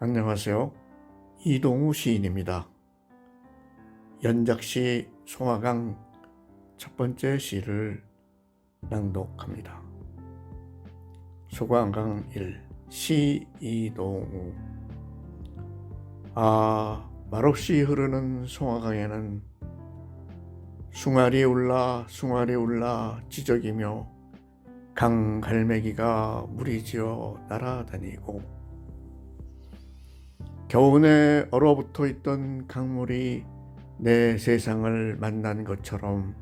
안녕하세요. 이동우 시인입니다. 연작시 송화강 첫 번째 시를 낭독합니다. 소광강 1 시 이동우 아 말없이 흐르는 송화강에는 숭아리 울라 숭아리 울라 지적이며 강 갈매기가 무리지어 날아다니고 겨우내 얼어붙어 있던 강물이 내 세상을 만난 것처럼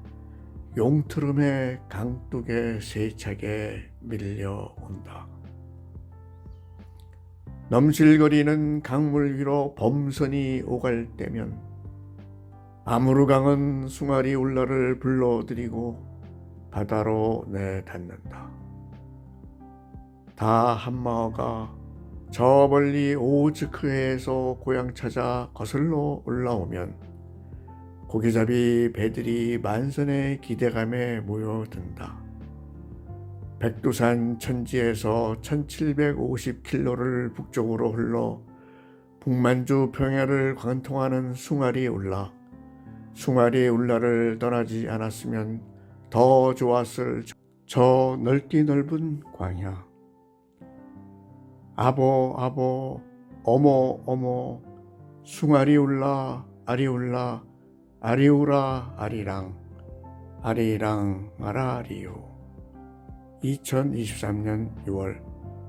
용트름의 강둑에 세차게 밀려온다. 넘실거리는 강물 위로 범선이 오갈 때면 아무르강은 숭아리 울라를 불러들이고 바다로 내닫는다. 다 한마어가 저 멀리 오즈크해에서 고향 찾아 거슬러 올라오면 고기잡이 배들이 만선의 기대감에 모여든다. 백두산 천지에서 1750킬로를 북쪽으로 흘러 북만주 평야를 관통하는 숭아리 울라. 숭아리 울라를 떠나지 않았으면 더 좋았을 저 넓기 넓은 광야. 아보 아보 어머 어머 숭아리 울라 아리 울라 아리우라 아리랑 아리랑 아라리요 2023년 6월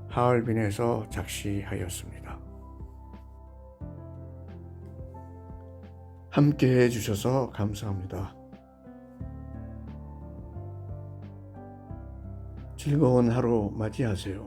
하얼빈에서 작시하였습니다. 함께 해주셔서 감사합니다. 즐거운 하루 맞이하세요.